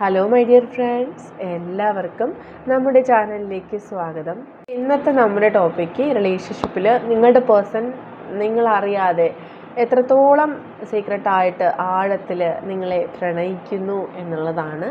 Hello my dear friends എല്ലാവർക്കും നമ്മുടെ ചാനലിലേക്ക് സ്വാഗതം. ഇന്നത്തെ നമ്മുടെ ടോപ്പിക്ക് റിലേഷൻഷിപ്പിൽ നിങ്ങളുടെ പേഴ്സൺ നിങ്ങളറിയാതെ എത്രത്തോളം സീക്രട്ടായിട്ട് ആഴത്തിൽ നിങ്ങളെ പ്രണയിക്കുന്നു എന്നുള്ളതാണ്.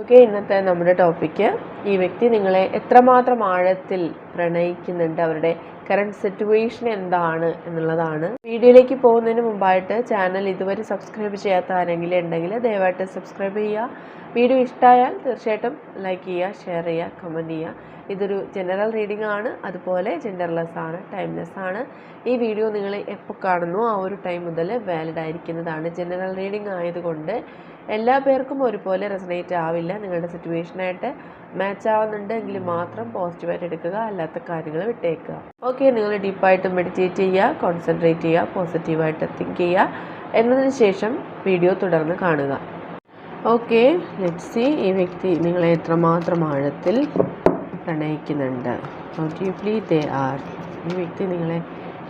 ഓക്കെ ഇന്നത്തെ നമ്മുടെ ടോപ്പിക്ക് ഈ വ്യക്തി നിങ്ങളെ എത്രമാത്രം ആഴത്തിൽ പ്രണയിക്കുന്നുണ്ട് അവരുടെ കറണ്ട് സിറ്റുവേഷൻ എന്താണ് എന്നുള്ളതാണ്. വീഡിയോയിലേക്ക് പോകുന്നതിന് മുമ്പായിട്ട് ചാനൽ ഇതുവരെ സബ്സ്ക്രൈബ് ചെയ്യാത്ത ആരെങ്കിലും ഉണ്ടെങ്കിൽ ദയവായിട്ട് സബ്സ്ക്രൈബ് ചെയ്യുക. വീഡിയോ ഇഷ്ടമായാൽ തീർച്ചയായിട്ടും ലൈക്ക് ചെയ്യുക ഷെയർ ചെയ്യുക കമന്റ് ചെയ്യുക. ഇതൊരു ജനറൽ റീഡിംഗ് ആണ്. അതുപോലെ ജെൻഡർലെസ് ആണ് ടൈംലെസ് ആണ്. ഈ വീഡിയോ നിങ്ങൾ എപ്പോൾ കാണുന്നു ആ ഒരു ടൈം മുതൽ വാലിഡ് ആയിരിക്കുന്നതാണ് ജനറൽ റീഡിംഗ് ആയതുകൊണ്ട് എല്ലാ പേർക്കും ഒരുപോലെ റെസനേറ്റ് ആവില്ല. നിങ്ങളുടെ സിറ്റുവേഷനായിട്ട് മാച്ച് ആവുന്നുണ്ട് എങ്കിൽ മാത്രം പോസിറ്റീവായിട്ട് എടുക്കുക അല്ലാത്ത കാര്യങ്ങൾ വിട്ടേക്കുക. ഓക്കെ നിങ്ങൾ ഡീപ്പായിട്ട് മെഡിറ്റേറ്റ് ചെയ്യുക കോൺസെൻട്രേറ്റ് ചെയ്യുക പോസിറ്റീവായിട്ട് തിങ്ക് ചെയ്യുക. എന്നതിന് ശേഷം വീഡിയോ തുടർന്ന് കാണുക. ഓക്കെ ലെറ്റ് സി ഈ വ്യക്തി നിങ്ങളെ എത്രമാത്രം ആഴത്തിൽ പ്രണയിക്കുന്നുണ്ട്. ഡീപ്ലി ദേ ആർ ഈ വ്യക്തി നിങ്ങളെ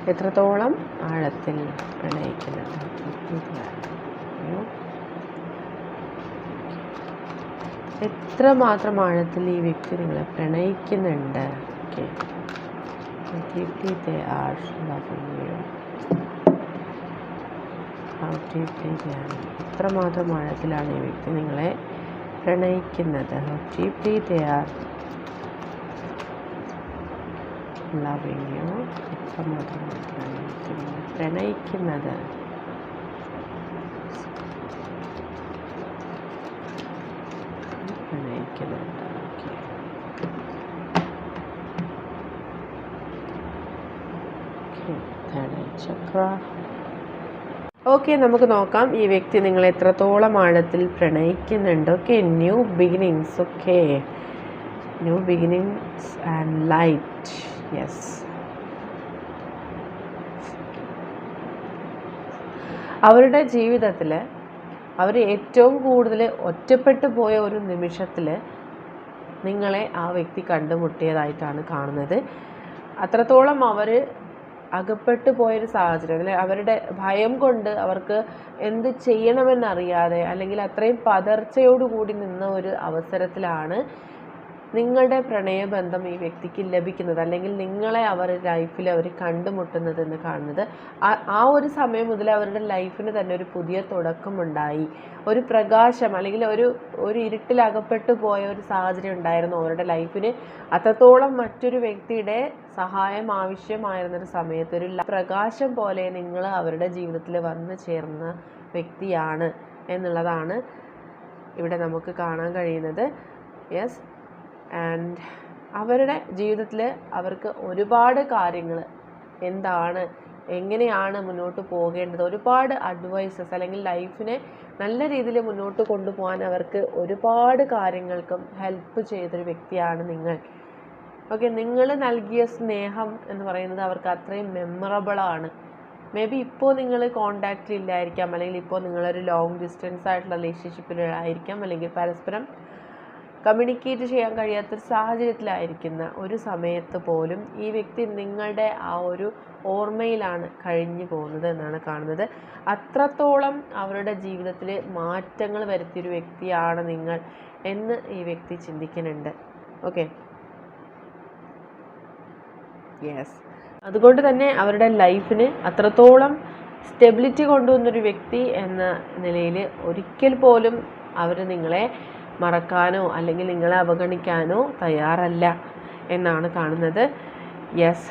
എത്രത്തോളം ആഴത്തിൽ പ്രണയിക്കുന്നുണ്ട്. എത്രമാത്രം ആഴത്തിൽ ഈ വ്യക്തി നിങ്ങളെ പ്രണയിക്കുന്നുണ്ട്? ഓക്കെ. ആർ എത്രമാത്രം ആഴത്തിലാണ് ഈ വ്യക്തി നിങ്ങളെ പ്രണയിക്കുന്നത്? പ്രണയിക്കുന്നത് പ്രണയിക്കുന്നുണ്ട് ഓക്കെ ചക്ര. ഓക്കെ നമുക്ക് നോക്കാം. ഈ വ്യക്തി നിങ്ങൾ എത്രത്തോളം ആഴത്തിൽ പ്രണയിക്കുന്നുണ്ട്. Okay new beginnings okay new beginnings and light yes അവരുടെ ജീവിതത്തിൽ അവർ ഏറ്റവും കൂടുതൽ ഒറ്റപ്പെട്ടു പോയ ഒരു നിമിഷത്തിൽ നിങ്ങളെ ആ വ്യക്തി കണ്ടുമുട്ടിയതായിട്ടാണ് കാണുന്നത്. അത്രത്തോളം അവർ അകപ്പെട്ടു പോയൊരു സാഹചര്യം. അല്ലെ? അവരുടെ ഭയം കൊണ്ട് അവർക്ക് എന്ത് ചെയ്യണമെന്നറിയാതെ അല്ലെങ്കിൽ അത്രയും പതർച്ചയോടുകൂടി നിന്ന ഒരു അവസരത്തിലാണ് നിങ്ങളുടെ പ്രണയബന്ധം ഈ വ്യക്തിക്ക് ലഭിക്കുന്നത്. അല്ലെങ്കിൽ നിങ്ങളെ അവർ ലൈഫിൽ അവർ കണ്ടുമുട്ടുന്നത് എന്ന് കാണുന്നത്. ആ ഒരു സമയം മുതൽ അവരുടെ ലൈഫിന് തന്നെ ഒരു പുതിയ തുടക്കമുണ്ടായി. ഒരു പ്രകാശം അല്ലെങ്കിൽ ഒരു ഒരു ഇരുട്ടിലകപ്പെട്ടു പോയ ഒരു സാഹചര്യം ഉണ്ടായിരുന്നു. അവരുടെ ലൈഫിന് അത്രത്തോളം മറ്റൊരു വ്യക്തിയുടെ സഹായം ആവശ്യമായിരുന്നൊരു സമയത്ത് ഒരു പ്രകാശം പോലെ നിങ്ങൾ അവരുടെ ജീവിതത്തിൽ വന്നു ചേർന്ന വ്യക്തിയാണ് എന്നുള്ളതാണ് ഇവിടെ നമുക്ക് കാണാൻ കഴിയുന്നത്. യെസ് ആൻഡ് അവരുടെ ജീവിതത്തിൽ അവർക്ക് ഒരുപാട് കാര്യങ്ങൾ എന്താണ് എങ്ങനെയാണ് മുന്നോട്ട് പോകേണ്ടത് ഒരുപാട് അഡ്വൈസസ് അല്ലെങ്കിൽ ലൈഫിനെ നല്ല രീതിയിൽ മുന്നോട്ട് കൊണ്ടുപോകാൻ അവർക്ക് ഒരുപാട് കാര്യങ്ങൾക്കും ഹെൽപ്പ് ചെയ്തൊരു വ്യക്തിയാണ് നിങ്ങൾ. ഓക്കെ നിങ്ങൾ നൽകിയ സ്നേഹം എന്ന് പറയുന്നത് അവർക്ക് അത്രയും മെമ്മറബിളാണ് മേ ബി ഇപ്പോൾ നിങ്ങൾ കോണ്ടാക്റ്റിൽ ഇല്ലായിരിക്കാം അല്ലെങ്കിൽ ഇപ്പോൾ നിങ്ങളൊരു ലോങ് ഡിസ്റ്റൻസ് ആയിട്ടുള്ള റിലേഷൻഷിപ്പിലായിരിക്കാം അല്ലെങ്കിൽ പരസ്പരം കമ്മ്യൂണിക്കേറ്റ് ചെയ്യാൻ കഴിയാത്തൊരു സാഹചര്യത്തിലായിരിക്കുന്ന ഒരു സമയത്ത് പോലും ഈ വ്യക്തി നിങ്ങളുടെ ആ ഒരു ഓർമ്മയിലാണ് കഴിഞ്ഞു പോകുന്നത് എന്നാണ് കാണുന്നത്. അത്രത്തോളം അവരുടെ ജീവിതത്തിൽ മാറ്റങ്ങൾ വരുത്തിയൊരു വ്യക്തിയാണ് നിങ്ങൾ എന്ന് ഈ വ്യക്തി ചിന്തിക്കുന്നുണ്ട്. ഓക്കെ യെസ് അതുകൊണ്ട് തന്നെ അവരുടെ ലൈഫിന് അത്രത്തോളം സ്റ്റെബിലിറ്റി കൊണ്ടുവന്നൊരു വ്യക്തി എന്ന നിലയിൽ ഒരിക്കൽ പോലും അവർ നിങ്ങളെ മറക്കാനോ അല്ലെങ്കിൽ നിങ്ങളെ അവഗണിക്കാനോ തയ്യാറല്ല എന്നാണ് കാണുന്നത്. യെസ്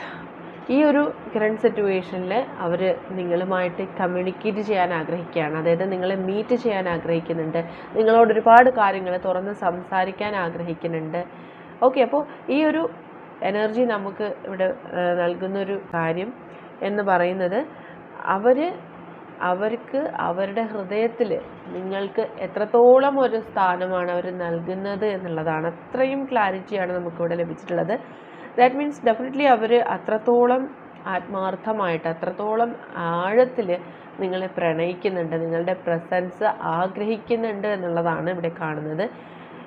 ഈ ഒരു കറണ്ട് സിറ്റുവേഷനിൽ അവർ നിങ്ങളുമായിട്ട് കമ്മ്യൂണിക്കേറ്റ് ചെയ്യാൻ ആഗ്രഹിക്കുകയാണ്. അതായത് നിങ്ങളെ മീറ്റ് ചെയ്യാൻ ആഗ്രഹിക്കുന്നുണ്ട്. നിങ്ങളോട് ഒരുപാട് കാര്യങ്ങൾ തുറന്ന് സംസാരിക്കാൻ ആഗ്രഹിക്കുന്നുണ്ട്. ഓക്കെ അപ്പോൾ ഈ ഒരു എനർജി നമുക്ക് ഇവിടെ നൽകുന്നൊരു കാര്യം എന്ന് പറയുന്നത് അവർ അവർക്ക് അവരുടെ ഹൃദയത്തിൽ നിങ്ങൾക്ക് എത്രത്തോളം ഒരു സ്ഥാനമാണ് അവർ നൽകുന്നത് എന്നുള്ളതാണ് അത്രയും ക്ലാരിറ്റിയാണ് നമുക്കിവിടെ ലഭിച്ചിട്ടുള്ളത്. ദാറ്റ് മീൻസ് ഡെഫിനറ്റ്ലി അവർ അത്രത്തോളം ആത്മാർത്ഥമായിട്ട് അത്രത്തോളം ആഴത്തിൽ നിങ്ങളെ പ്രണയിക്കുന്നുണ്ട് നിങ്ങളുടെ പ്രസൻസ് ആഗ്രഹിക്കുന്നുണ്ട് എന്നുള്ളതാണ് ഇവിടെ കാണുന്നത്.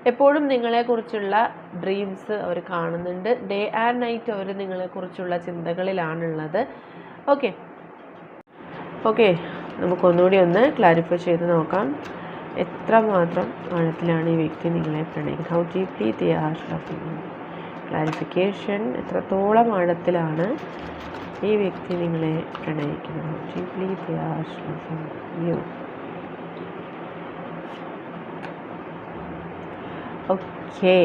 എപ്പോഴും നിങ്ങളെക്കുറിച്ചുള്ള ഡ്രീംസ് അവർ കാണുന്നുണ്ട്. ഡേ ആൻഡ് നൈറ്റ് അവർ നിങ്ങളെക്കുറിച്ചുള്ള ചിന്തകളിലാണുള്ളത്. ഓക്കെ ഓക്കെ നമുക്കൊന്നുകൂടി ഒന്ന് ക്ലാരിഫൈ ചെയ്ത് നോക്കാം. എത്ര മാത്രം ആഴത്തിലാണ് ഈ വ്യക്തി നിങ്ങളെ പ്രണയിക്കുന്നത്? How deeply they are loving clarification എത്രത്തോളം ആഴത്തിലാണ് ഈ വ്യക്തി നിങ്ങളെ പ്രണയിക്കുന്നത്? How deeply they are loving you okay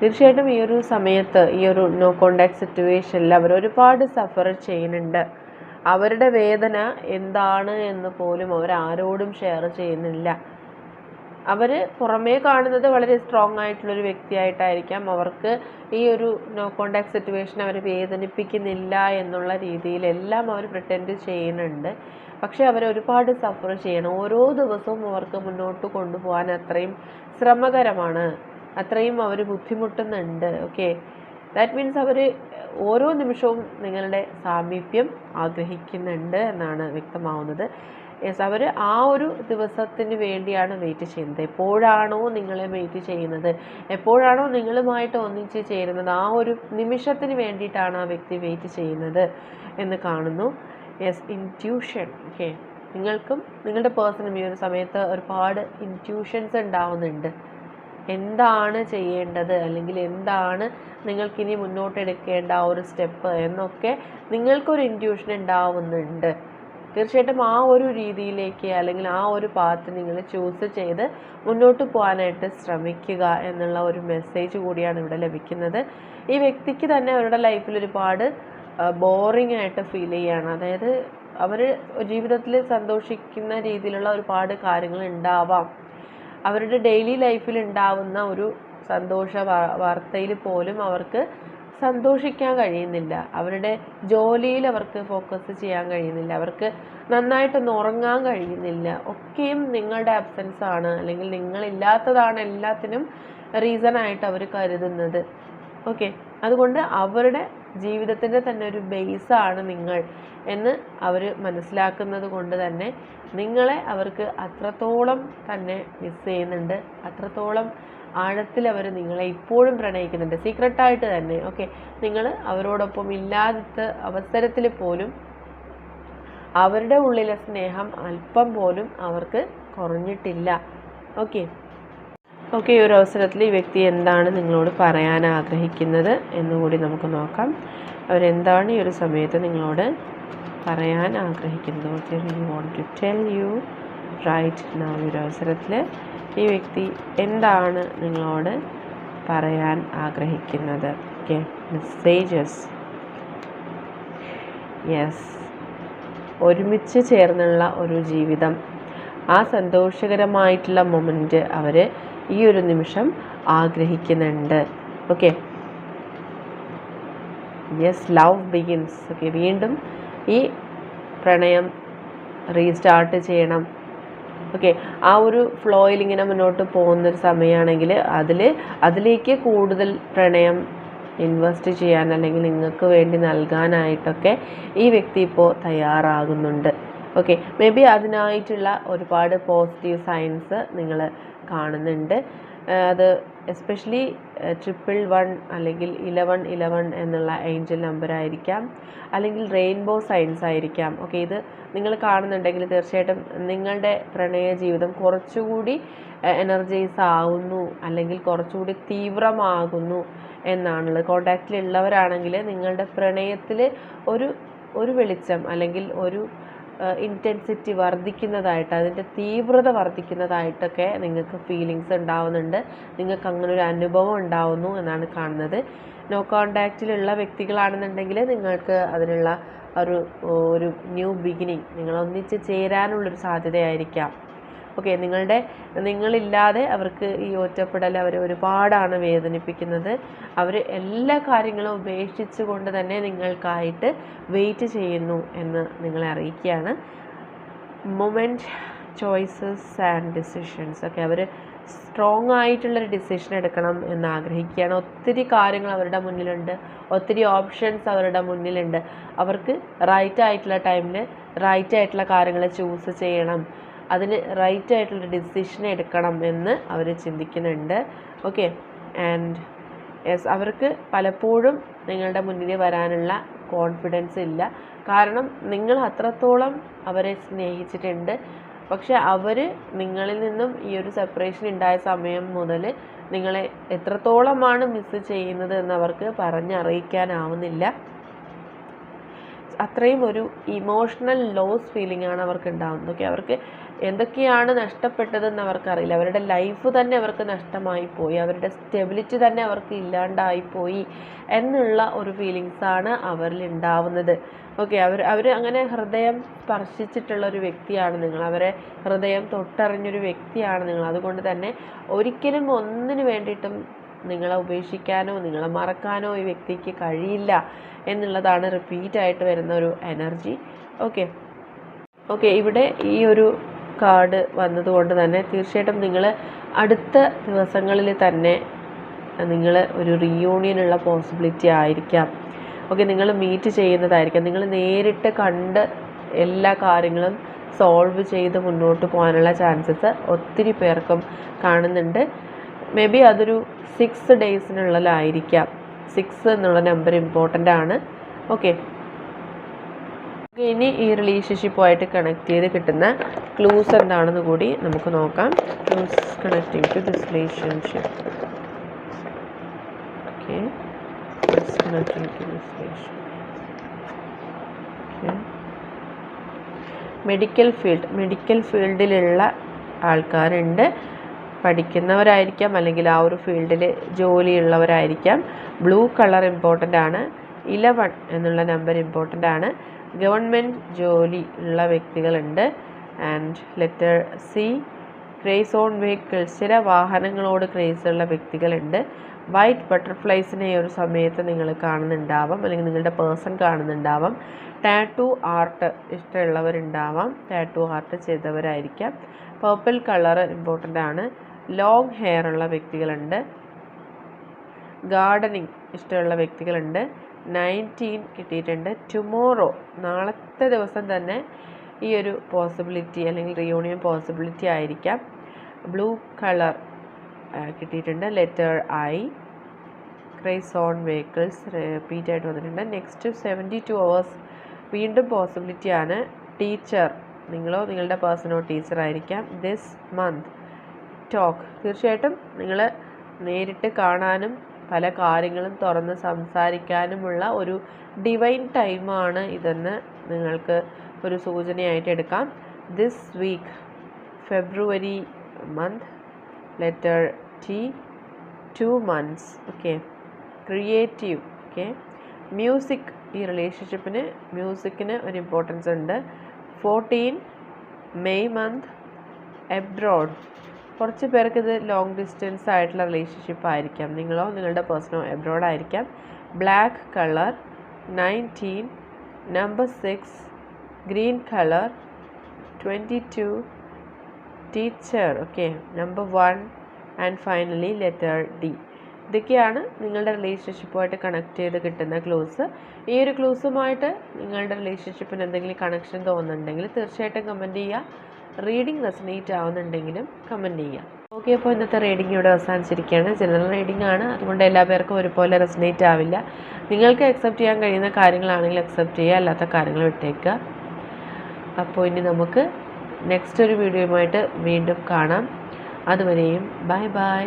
തീർച്ചയായിട്ടും ഈ ഒരു സമയത്ത് ഈ ഒരു നോ കോണ്ടാക്ട് സിറ്റുവേഷനിൽ അവർ ഒരുപാട് സഫർ ചെയ്യുന്നുണ്ട്. അവരുടെ വേദന എന്താണ് എന്ന് പോലും അവർ ആരോടും ഷെയർ ചെയ്യുന്നില്ല. അവർ പുറമേ കാണുന്നത് വളരെ സ്ട്രോങ് ആയിട്ടുള്ളൊരു വ്യക്തിയായിട്ടായിരിക്കാം. അവർക്ക് ഈ ഒരു നോ കോണ്ടാക്ട് സിറ്റുവേഷൻ അവർ വേദനിപ്പിക്കുന്നില്ല എന്നുള്ള രീതിയിലെല്ലാം അവർ പ്രിറ്റൻഡ് ചെയ്യുന്നുണ്ട്. പക്ഷേ അവർ ഒരുപാട് സഫർ ചെയ്യണം. ഓരോ ദിവസവും അവർക്ക് മുന്നോട്ട് കൊണ്ടുപോകാൻ അത്രയും ശ്രമകരമാണ്. അത്രയും അവർ ബുദ്ധിമുട്ടുന്നുണ്ട്. ഓക്കെ ദാറ്റ് മീൻസ് അവർ ഓരോ നിമിഷവും നിങ്ങളുടെ സാമീപ്യം ആഗ്രഹിക്കുന്നുണ്ട് എന്നാണ് വ്യക്തമാവുന്നത്. യെസ് അവർ ആ ഒരു ദിവസത്തിന് വേണ്ടിയാണ് വെയിറ്റ് ചെയ്യുന്നത്. എപ്പോഴാണോ നിങ്ങളെ വെയിറ്റ് ചെയ്യുന്നത്? എപ്പോഴാണോ നിങ്ങളുമായിട്ട് ഒന്നിച്ച് ചേരുന്നത്? ആ ഒരു നിമിഷത്തിന് വേണ്ടിയിട്ടാണ് ആ വ്യക്തി വെയിറ്റ് ചെയ്യുന്നത് എന്ന് കാണുന്നു. യെസ് ഇന്റ്യൂഷൻ ഓക്കെ നിങ്ങൾക്കും നിങ്ങളുടെ പേഴ്സണും ഈ ഒരു സമയത്ത് ഒരുപാട് ഇന്റ്യൂഷൻസ് ഉണ്ടാവുന്നുണ്ട്. എന്താണ് ചെയ്യേണ്ടത്? അല്ലെങ്കിൽ എന്താണ് നിങ്ങൾക്കിനി മുന്നോട്ടെടുക്കേണ്ട ആ ഒരു സ്റ്റെപ്പ് എന്നൊക്കെ നിങ്ങൾക്കൊരു ഇന്റ്യൂഷൻ ഉണ്ടാവുന്നുണ്ട്. തീർച്ചയായിട്ടും ആ ഒരു രീതിയിലേക്ക് അല്ലെങ്കിൽ ആ ഒരു പാത്ത് നിങ്ങൾ ചൂസ് ചെയ്ത് മുന്നോട്ട് പോകാനായിട്ട് ശ്രമിക്കുക എന്നുള്ള ഒരു മെസ്സേജ് കൂടിയാണ് ഇവിടെ ലഭിക്കുന്നത്. ഈ വ്യക്തിക്ക് തന്നെ അവരുടെ ലൈഫിൽ ഒരുപാട് ബോറിംഗ് ആയിട്ട് ഫീൽ ചെയ്യുകയാണ്. അതായത് അവർ ജീവിതത്തിൽ സന്തോഷിക്കുന്ന രീതിയിലുള്ള ഒരുപാട് കാര്യങ്ങൾ ഉണ്ടാവാം. അവരുടെ ഡെയിലി ലൈഫിൽ ഉണ്ടാവുന്ന ഒരു സന്തോഷ വാർത്തയിൽ പോലും അവർക്ക് സന്തോഷിക്കാൻ കഴിയുന്നില്ല. അവരുടെ ജോലിയിൽ അവർക്ക് ഫോക്കസ് ചെയ്യാൻ കഴിയുന്നില്ല. അവർക്ക് നന്നായിട്ടൊന്ന് ഉറങ്ങാൻ കഴിയുന്നില്ല. ഒക്കെയും നിങ്ങളുടെ അബ്സെൻസ് ആണ്. അല്ലെങ്കിൽ നിങ്ങളില്ലാത്തതാണ് എല്ലാത്തിനും റീസൺ ആയിട്ട് അവർ കരുതുന്നത്. ഓക്കെ അതുകൊണ്ട് അവരുടെ ജീവിതത്തിന്റെ തന്നെ ഒരു ബേസാണ് നിങ്ങൾ എന്ന് അവർ മനസ്സിലാക്കുന്നത് കൊണ്ട് തന്നെ നിങ്ങളെ അവർക്ക് അത്രത്തോളം തന്നെ മിസ് ചെയ്യുന്നുണ്ട്. അത്രത്തോളം ആഴത്തിൽ അവർ നിങ്ങളെ ഇപ്പോഴും പ്രണയിക്കുന്നുണ്ട്. സീക്രട്ടായിട്ട് തന്നെ ഓക്കെ നിങ്ങൾ അവരോടൊപ്പം ഇല്ലാത്ത അവസരത്തിൽ പോലും അവരുടെ ഉള്ളിലെ സ്നേഹം അല്പം പോലും അവർക്ക് കുറഞ്ഞിട്ടില്ല ഓക്കെ ഓക്കെ ഈ ഒരു അവസരത്തിൽ ഈ വ്യക്തി എന്താണ് നിങ്ങളോട് പറയാൻ ആഗ്രഹിക്കുന്നത് എന്നുകൂടി നമുക്ക് നോക്കാം. അവരെന്താണ് ഈ ഒരു സമയത്ത് നിങ്ങളോട് പറയാൻ ആഗ്രഹിക്കുന്നത്? Okay you want to tell you right now ഈ ഒരു അവസരത്തിൽ ഈ വ്യക്തി എന്താണ് നിങ്ങളോട് പറയാൻ ആഗ്രഹിക്കുന്നത്? ഓക്കെ മെസ്സേജസ് യെസ് ഒരുമിച്ച് ചേർന്നുള്ള ഒരു ജീവിതം. ആ സന്തോഷകരമായിട്ടുള്ള മൊമെന്റ് അവർ ഈ ഒരു നിമിഷം ആഗ്രഹിക്കുന്നുണ്ട്. Okay yes love begins okay വീണ്ടും ഈ പ്രണയം റീസ്റ്റാർട്ട് ചെയ്യണം. ഓക്കെ ആ ഒരു ഫ്ലോയിൽ ഇങ്ങനെ മുന്നോട്ട് പോകുന്നൊരു സമയമാണെങ്കിൽ അതിൽ അതിലേക്ക് കൂടുതൽ പ്രണയം ഇൻവെസ്റ്റ് ചെയ്യാൻ അല്ലെങ്കിൽ നിങ്ങൾക്ക് വേണ്ടി നൽകാനായിട്ടൊക്കെ ഈ വ്യക്തി ഇപ്പോൾ തയ്യാറാകുന്നുണ്ട്. ഓക്കെ മേ ബി അതിനായിട്ടുള്ള ഒരുപാട് പോസിറ്റീവ് സയൻസ് നിങ്ങൾ കാണുന്നുണ്ട്. അത് എസ്പെഷ്യലി ട്രിപ്പിൾ വൺ അല്ലെങ്കിൽ ഇലവൺ ഇലവൺ എന്നുള്ള ഏഞ്ചൽ നമ്പർ ആയിരിക്കാം. അല്ലെങ്കിൽ റെയിൻബോ സൈൻസ് ആയിരിക്കാം. ഓക്കെ ഇത് നിങ്ങൾ കാണുന്നുണ്ടെങ്കിൽ തീർച്ചയായിട്ടും നിങ്ങളുടെ പ്രണയ ജീവിതം കുറച്ചുകൂടി എനർജൈസ് ആവുന്നു അല്ലെങ്കിൽ കുറച്ചുകൂടി തീവ്രമാകുന്നു എന്നാണുള്ളത്. കോണ്ടാക്റ്റിലുള്ളവരാണെങ്കിൽ നിങ്ങളുടെ പ്രണയത്തിൽ ഒരു ഒരു വെളിച്ചം അല്ലെങ്കിൽ ഒരു ഇന്റൻസിറ്റി വർദ്ധിക്കുന്നതായിട്ട് അതിന്റെ തീവ്രത വർദ്ധിക്കുന്നതായിട്ടൊക്കെ നിങ്ങൾക്ക് ഫീലിങ്സ് ഉണ്ടാവുന്നുണ്ട്. നിങ്ങൾക്ക് അങ്ങനെ ഒരു അനുഭവം ഉണ്ടാവുന്നു എന്നാണ് കാണുന്നത്. നോ കോണ്ടാക്റ്റിലുള്ള വ്യക്തികളാണെന്നുണ്ടെങ്കിൽ നിങ്ങൾക്ക് അതിനുള്ള ഒരു ഒരു ന്യൂ ബിഗിനിങ് നിങ്ങൾ ഒന്നിച്ച് ചേരാനുള്ളൊരു സാധ്യതയായിരിക്കാം. ഓക്കെ നിങ്ങളുടെ നിങ്ങളില്ലാതെ അവർക്ക് ഈ ഒറ്റപ്പെടൽ അവർ ഒരുപാടാണ് വേദനിപ്പിക്കുന്നത്. അവർ എല്ലാ കാര്യങ്ങളും ഉപേക്ഷിച്ചു കൊണ്ട് തന്നെ നിങ്ങൾക്കായിട്ട് വെയിറ്റ് ചെയ്യുന്നു എന്ന് നിങ്ങളെ അറിയിക്കുകയാണ്. മൊമെന്റ് ചോയ്സസ് ആൻഡ് ഡിസിഷൻസ് ഒക്കെ അവർ സ്ട്രോങ് ആയിട്ടുള്ളൊരു ഡിസിഷൻ എടുക്കണം എന്ന് ആഗ്രഹിക്കുകയാണ്. ഒത്തിരി കാര്യങ്ങൾ അവരുടെ മുന്നിലുണ്ട്. ഒത്തിരി ഓപ്ഷൻസ് അവരുടെ മുന്നിലുണ്ട്. അവർക്ക് റൈറ്റ് ആയിട്ടുള്ള ടൈമിൽ റൈറ്റ് ആയിട്ടുള്ള കാര്യങ്ങൾ ചൂസ് ചെയ്യണം. അതിന് റൈറ്റ് ആയിട്ടുള്ള ഡിസിഷൻ എടുക്കണം എന്ന് അവർ ചിന്തിക്കുന്നുണ്ട്. ഓക്കെ ആൻഡ് യെസ് അവർക്ക് പലപ്പോഴും നിങ്ങളുടെ മുന്നിൽ വരാനുള്ള കോൺഫിഡൻസ് ഇല്ല. കാരണം നിങ്ങൾ അത്രത്തോളം അവരെ സ്നേഹിച്ചിട്ടുണ്ട്. പക്ഷെ അവർ നിങ്ങളിൽ നിന്നും ഈ ഒരു സെപ്പറേഷൻ ഉണ്ടായ സമയം മുതൽ നിങ്ങളെ എത്രത്തോളമാണ് മിസ്സ് ചെയ്യുന്നത് എന്ന് അവർക്ക് പറഞ്ഞറിയിക്കാനാവുന്നില്ല. അത്രയും ഒരു ഇമോഷണൽ ലോസ് ഫീലിംഗ് ആണ് അവർക്ക് ഉണ്ടാകുന്നത് ഓക്കെ അവർക്ക് എന്തൊക്കെയാണ് നഷ്ടപ്പെട്ടതെന്ന് അവർക്കറിയില്ല. അവരുടെ ലൈഫ് തന്നെ അവർക്ക് നഷ്ടമായി പോയി. അവരുടെ സ്റ്റെബിലിറ്റി തന്നെ അവർക്ക് ഇല്ലാണ്ടായി പോയി എന്നുള്ള ഒരു ഫീലിങ്സാണ് അവരിൽ ഉണ്ടാവുന്നത്. ഓക്കെ അവർ അവർ അങ്ങനെ ഹൃദയം സ്പർശിച്ചിട്ടുള്ള ഒരു വ്യക്തിയാണ് നിങ്ങൾ. അവരെ ഹൃദയം തൊട്ടറിഞ്ഞൊരു വ്യക്തിയാണ് നിങ്ങൾ. അതുകൊണ്ട് തന്നെ ഒരിക്കലും ഒന്നിനു വേണ്ടിയിട്ടും നിങ്ങളെ ഉപേക്ഷിക്കാനോ നിങ്ങളെ മറക്കാനോ ഈ വ്യക്തിക്ക് കഴിയില്ല എന്നുള്ളതാണ് റിപ്പീറ്റായിട്ട് വരുന്ന ഒരു എനർജി ഓക്കെ ഓക്കെ ഇവിടെ ഈ ഒരു കാർഡ് വന്നതുകൊണ്ട് തന്നെ തീർച്ചയായിട്ടും നിങ്ങൾ അടുത്ത ദിവസങ്ങളിൽ തന്നെ നിങ്ങൾ ഒരു റീയൂണിയനുള്ള പോസിബിലിറ്റി ആയിരിക്കാം. ഓക്കെ നിങ്ങൾ മീറ്റ് ചെയ്യുന്നതായിരിക്കാം. നിങ്ങൾ നേരിട്ട് കണ്ട് എല്ലാ കാര്യങ്ങളും സോൾവ് ചെയ്ത് മുന്നോട്ട് പോകാനുള്ള ചാൻസസ് ഒത്തിരി പേർക്കും കാണുന്നുണ്ട്. മേ ബി അതൊരു സിക്സ് ഡേയ്സിനുള്ളിലായിരിക്കാം സിക്സ് എന്നുള്ള നമ്പർ ഇമ്പോർട്ടന്റ് ആണ്. ഓക്കെ ഇനി ഈ റിലേഷൻഷിപ്പുമായിട്ട് കണക്ട് ചെയ്ത് കിട്ടുന്ന ക്ലൂസ് എന്താണെന്ന് കൂടി നമുക്ക് നോക്കാം. Clues connecting to relationship to this relationship okay medical field medical ഫീൽഡിലുള്ള ആൾക്കാരുണ്ട്. പഠിക്കുന്നവരായിരിക്കാം. അല്ലെങ്കിൽ ആ ഒരു ഫീൽഡിൽ ജോലിയുള്ളവരായിരിക്കാം. ബ്ലൂ കളർ ഇമ്പോർട്ടന്റ് ആണ്. ഇലവൺ എന്നുള്ള നമ്പർ ഇമ്പോർട്ടന്റ് ആണ്. ഗവൺമെന്റ് ജോലി ഉള്ള വ്യക്തികളുണ്ട്. And letter C craze on vehicles ചില വാഹനങ്ങളോട് ക്രേസ് ഉള്ള വ്യക്തികളുണ്ട്. വൈറ്റ് ബട്ടർഫ്ലൈസിനെ ഒരു സമയത്ത് നിങ്ങൾ കാണുന്നുണ്ടാവാം. അല്ലെങ്കിൽ നിങ്ങളുടെ പേഴ്സൺ കാണുന്നുണ്ടാവാം. ടാറ്റു ആർട്ട് ഇഷ്ടമുള്ളവരുണ്ടാവാം. ടാറ്റു ആർട്ട് ചെയ്തവരായിരിക്കാം. പർപ്പിൾ കളർ ഇമ്പോർട്ടന്റ് ആണ്. ലോങ് ഹെയർ ഉള്ള വ്യക്തികളുണ്ട്. ഗാർഡനിങ് ഇഷ്ടമുള്ള വ്യക്തികളുണ്ട്. നയന്റീൻ കിട്ടിയിട്ടുണ്ട്. ടുമോറോ നാളത്തെ ദിവസം തന്നെ ഈ ഒരു പോസിബിലിറ്റി അല്ലെങ്കിൽ റിയൂണിയൻ പോസിബിലിറ്റി ആയിരിക്കാം. ബ്ലൂ കളർ കിട്ടിയിട്ടുണ്ട്. Letter I craze on vehicles റിപ്പീറ്റായിട്ട് വന്നിട്ടുണ്ട്. നെക്സ്റ്റ് സെവന്റി ടു അവേഴ്സ് വീണ്ടും പോസിബിലിറ്റി ആണ്. ടീച്ചർ നിങ്ങളോ നിങ്ങളുടെ പേഴ്സണോ ടീച്ചർ ആയിരിക്കാം. This month talk. തീർച്ചയായിട്ടും നിങ്ങൾ നേരിട്ട് കാണാനും പല കാര്യങ്ങളും തുറന്ന് സംസാരിക്കാനുമുള്ള ഒരു ഡിവൈൻ ടൈമാണ് ഇതെന്ന് നിങ്ങൾക്ക് ഒരു സൂചനയായിട്ട് എടുക്കാം. This week February month letter T two months okay creative okay music ഈ റിലേഷൻഷിപ്പിന് മ്യൂസിക്കിന് ഒരു ഇമ്പോർട്ടൻസ് ഉണ്ട്. ഫോർട്ടീൻ മെയ് മന്ത് എബ്രോഡ് കുറച്ച് പേർക്ക് ഇത് ലോങ് ഡിസ്റ്റൻസ് ആയിട്ടുള്ള റിലേഷൻഷിപ്പ് ആയിരിക്കാം. നിങ്ങളോ നിങ്ങളുടെ പേഴ്സണോ എബ്രോഡ് ആയിരിക്കാം. Black colour nineteen number six green colour twenty two teacher okay number one and finally letter D ഇതൊക്കെയാണ് നിങ്ങളുടെ റിലേഷൻഷിപ്പുമായിട്ട് കണക്ട് ചെയ്ത് കിട്ടുന്ന ക്ലൂസ് ഈ ഒരു ക്ലൂസുമായിട്ട് നിങ്ങളുടെ റിലേഷൻഷിപ്പിന് എന്തെങ്കിലും കണക്ഷൻ തോന്നുന്നുണ്ടെങ്കിൽ തീർച്ചയായിട്ടും കമന്റ് ചെയ്യുക. റീഡിംഗ് റെസനേറ്റ് ആവുന്നുണ്ടെങ്കിലും കമന്റ് ചെയ്യാം. ഓക്കെ അപ്പോൾ ഇന്നത്തെ റീഡിംഗ് ഇവിടെ അവസാനിച്ചിരിക്കുകയാണ്. ജനറൽ റീഡിംഗ് ആണ്. അതുകൊണ്ട് എല്ലാ പേർക്കും ഒരുപോലെ റെസനേറ്റ് ആവില്ല. നിങ്ങൾക്ക് അക്സെപ്റ്റ് ചെയ്യാൻ കഴിയുന്ന കാര്യങ്ങളാണെങ്കിൽ അക്സെപ്റ്റ് ചെയ്യുക അല്ലാത്ത കാര്യങ്ങൾ വിട്ടേക്കുക. അപ്പോൾ ഇനി നമുക്ക് നെക്സ്റ്റ് ഒരു വീഡിയോയുമായിട്ട് വീണ്ടും കാണാം. അതുവരെയും ബൈ ബൈ